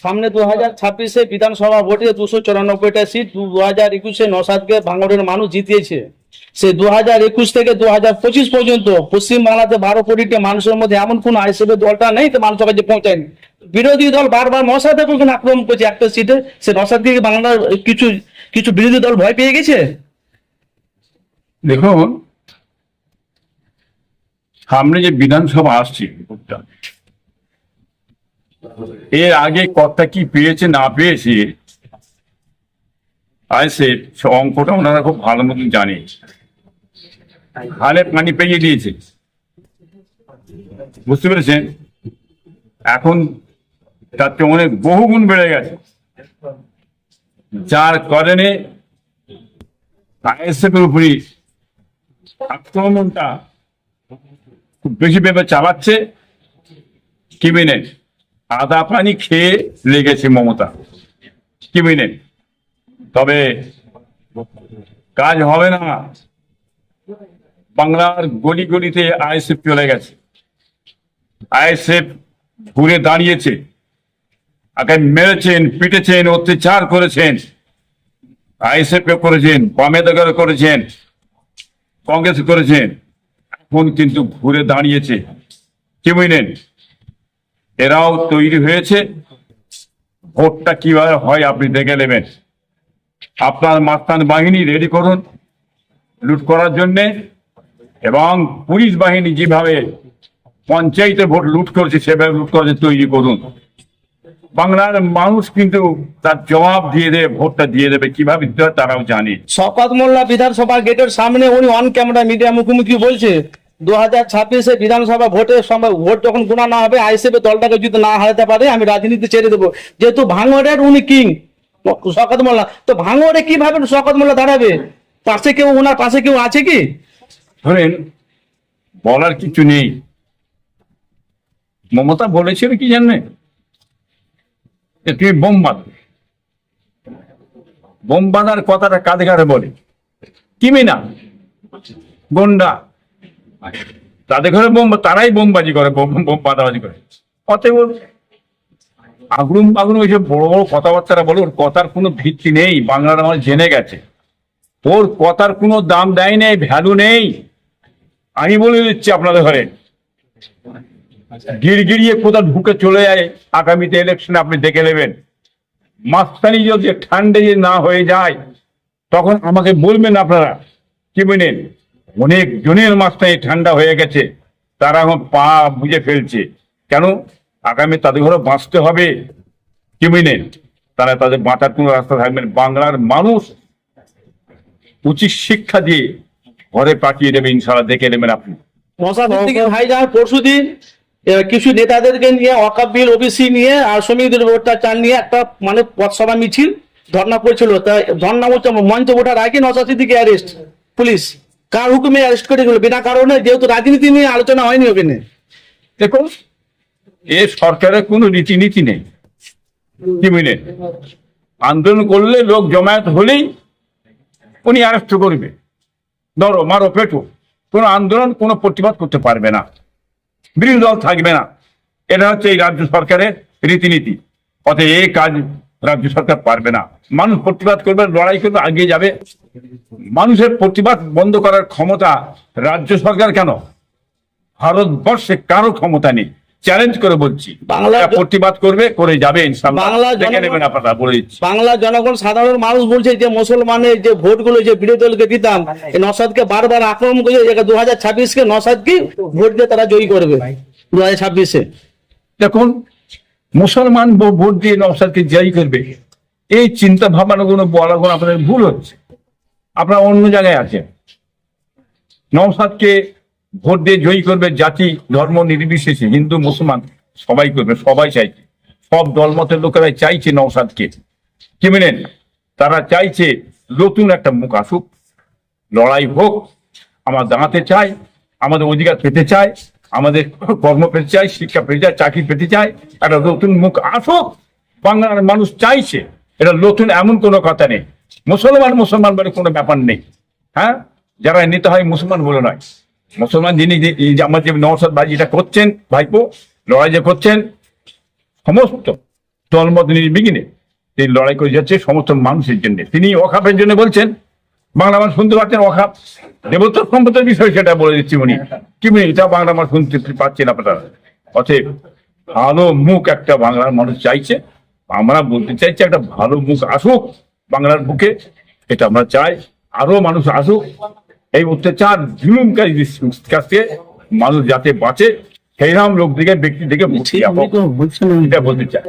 সামনে দু হাজার ছাব্বিশে বিধানসভা ভোটে দুশো চুরানব্বইটা সিট দু হাজার একুশে নসাদকে ভাঙড়ের মানুষ জিতিয়েছে। সে দু হাজার একুশ থেকে দু হাজার পঁচিশ পর্যন্ত পশ্চিমবাংলাতে বারো কোটিটি মানুষের মধ্যে এমন কোন আইসিবি দলটা নেই, তো মানুষের কাছে পৌঁছায়নি। বিরোধী দল বারবার নসাদে ওখানে আক্রমণ করছে একটা সিটে। সে নসাদকে কি বাংলার কিছু কিছু বিরোধী দল ভয় পেয়ে গেছে? দেখুন, সামনে যে বিধানসভা আসছে এর আগে কর্তা কি পেয়েছে না পেয়েছে? আইসে সে অঙ্কটা ওনারা খুব ভালো মতন জানে। হালে পানি পেয়ে দিয়েছে। বুঝতে পেরেছেন? এখন তার চেয়ে অনেক বহুগুণ বেড়ে গেছে। যার কারণে আইএসএফ এর উপরই আক্রমণটা খুব বেশি ভেবে চালাচ্ছে কি মিনেন আদা পানি খেয়ে লেগেছে মমতা। কি মিনেন? তবে কাজ হবে না। বাংলার গলি গলিতে আইএসএফ চলে গেছে। আইএসএফ ঘুরে দাঁড়িয়েছে। আগে মেরেছেন, পিটেছেন, অত্যাচার করেছেন। আইএসএফ করেছেন বামেদগর করেছেন, কংগ্রেস করেছেন। এখন কিন্তু ঘুরে দাঁড়িয়েছে। কি বুঝলেন এরাও তৈরি হয়েছে। ভোটটা কীভাবে হয় আপনি দেখে নেবেন। আপনার মাস্তান বাহিনী রেডি করুন, লুট করার জন্যে। এবং পুলিশ বাহিনী যেভাবে পঞ্চায়েতে ভোট লুট করছে, সেভাবে লুট জন্য তৈরি করুন। বাংলার মানুষ কিন্তু তার জবাব দিয়ে দেবে, ভোটটা দিয়ে দেবে। কীভাবে দিতে হয় তারাও জানে। শওকত মোল্লা বিধানসভা গেটের সামনে উনি অন ক্যামেরা মিডিয়া মুখোমুখি বলছে দু হাজার ছাব্বিশে বিধানসভা ভোটের সময় ভোট যখন না হবে আইসিবি দলটাকে যদি না হারাতে পারে, আমি রাজনীতি ছেড়ে দেবো। যেহেতু ভাঙড়ের উনি কিং শওকত মোল্লা। তো ভাঙড়ে কীভাবে শওকত মোল্লা দাঁড়াবে? পাশে কেউ ওনার পাশে কেউ আছে কি? ধরেন, বলার কিছু নেই। মমতা বলেছিল কি জানেন যে তুমি বোম বাঁধো। বোম বাঁধার কথাটা কাঁধে বলে? কি না গন্ডা। তাদের ঘরে বোম, তারাই বোমবাজি করে, বোম বোম বাঁধাবাজি করে। অতএব আগ্রুম বাগরুম এইসব বড় বড় কথাবার্তা বলে, ওর কথার কোনো ভিত্তি নেই। বাংলার আমার জেনে গেছে। ওর কথার কোনো দাম দেয় নেই ভ্যালু নেই। আমি বলে দিচ্ছি আপনাদের ঘরে। গিড়গিড়িয়ে কোথাও ঢুকে চলে যায়। আগামীতে ইলেকশনে আপনি দেখে নেবেন। মাঝখানে যদি ঠান্ডা যদি না হয়ে যায়, তখন আমাকে বলবেন আপনারা। কি বলেন অনেক জনের মাঝখানে ঠান্ডা হয়ে গেছে, তারা এখন পা বুঝে ফেলছে। কেন? আগামী তাদের ঘরে বাঁচতে হবে। কি বুঝলেন তারা তাদের বাঁচার কোনো রাস্তা থাকবে না। বাংলার মানুষ উচিত শিক্ষা দিয়ে ঘরে পাঠিয়ে দেবে ইনশাল্লাহ দেখে নেবেন আপনি। থেকে ভাইজান পরশু কিছু নেতাদেরকে নিয়ে অকাপ ওবিসি নিয়ে আর শ্রমিকদের ভোটটা চান নিয়ে একটা মানে পথসভা মিছিল, ধর্ণা করেছিল। তা বলছে মঞ্চ ওঠার আগে নশাশি দিকে অ্যারেস্ট পুলিশ। কার হুকুমে অ্যারেস্ট করেছিল বিনা কারণে, যেহেতু রাজনীতি নিয়ে আলোচনা হয়নি ওখানে। দেখুন, এ সরকারের কোনো রীতিনীতি নেই। বুঝলেন আন্দোলন করলে লোক জমায়েত হলেই উনি অ্যারেস্ট করবে। ধরো, মারো পেটো। কোনো আন্দোলন, কোনো প্রতিবাদ করতে পারবে না। বিরোধী দল থাকবে না। এটা হচ্ছে এই রাজ্য সরকারের রীতিনীতি। অতএব এই কাজ রাজ্য সরকার পারবে না। মানুষ প্রতিবাদ করবে, লড়াই করবে এগিয়ে যাবে। মানুষের প্রতিবাদ বন্ধ করার ক্ষমতা রাজ্য সরকার কেন? ভারতবর্ষে কারও ক্ষমতা নেই। চ্যালেঞ্জ করে বলছি। এরা প্রতিবাদ করবে করে যাবে নেবেন আপনারা বলে বাংলা জনগণ সাধারণ মানুষ বলছে যে মুসলমানের যে ভোটগুলো যে বিরোধী দলকে দিতাম নসাদকে বারবার আক্রমণ করে দু হাজার ছাব্বিশকে নসাদকে ভোট দিয়ে তারা জয়ী করবে দু হাজার ছাব্বিশে। দেখুন মুসলমান ভোট দিয়ে নওসাদকে জয়ী করবে এই চিন্তা ভাবনা কোনো বলা কোনো আপনাদের ভুল হচ্ছে। আপনারা অন্য জায়গায় আছেন। নওসাদকে ভোট দিয়ে জয়ী করবে জাতি, ধর্ম নির্বিশেষে, হিন্দু, মুসলমান, সবাই করবে, সবাই চাইছে। সব দলমতের লোকেরাই চাইছে নওসাদকে। কি মেনেন তারা চাইছে নতুন একটা মুখ আসুক, লড়াই হোক, আমরা দাঁড়াতে চাই, আমাদের অধিকার পেতে চাই, আমাদের কর্ম পেতে চাই, শিক্ষা পেতে চাই, চাকরি পেতে চাই, একটা নতুন মুখ আসুক। বাংলার মানুষ চাইছে। এটা নতুন এমন কোনো কথা নেই। মুসলমান মুসলমান বলে কোনো ব্যাপার নেই। হ্যাঁ? যারা নিতে হয় মুসলমান বলে নয়। মুসলমান যিনি আমার যে নওসাদ ভাই যেটা করছেন, ভাইপো, লড়াই যে করছেন, সমস্ত দলমত নির্বিঘ্নে তিনি লড়াই করে যাচ্ছে সমস্ত মানুষের জন্য। তিনি অখাপের জন্য বলছেন, বাংলা মানুষ শুনতে পাচ্ছেন অখাপ দেবত্ব সম্পদের বিষয় সেটা বলে দিচ্ছি উনি। কি এটা বাংলা মানুষ শুনতে পাচ্ছেন আপনারা। অতএব ভালো মুখ একটা বাংলার মানুষ চাইছে। আমরা বলতে চাইছি একটা ভালো মুখ আসুক। বাংলার বুকে এটা আমরা চাই। আরও মানুষ আসুক এই অত্যাচার জুলুমকারী কাছ থেকে মানুষ যাতে বাঁচে সেই রকম লোক দিকে ব্যক্তি দিকে বলতে চাই।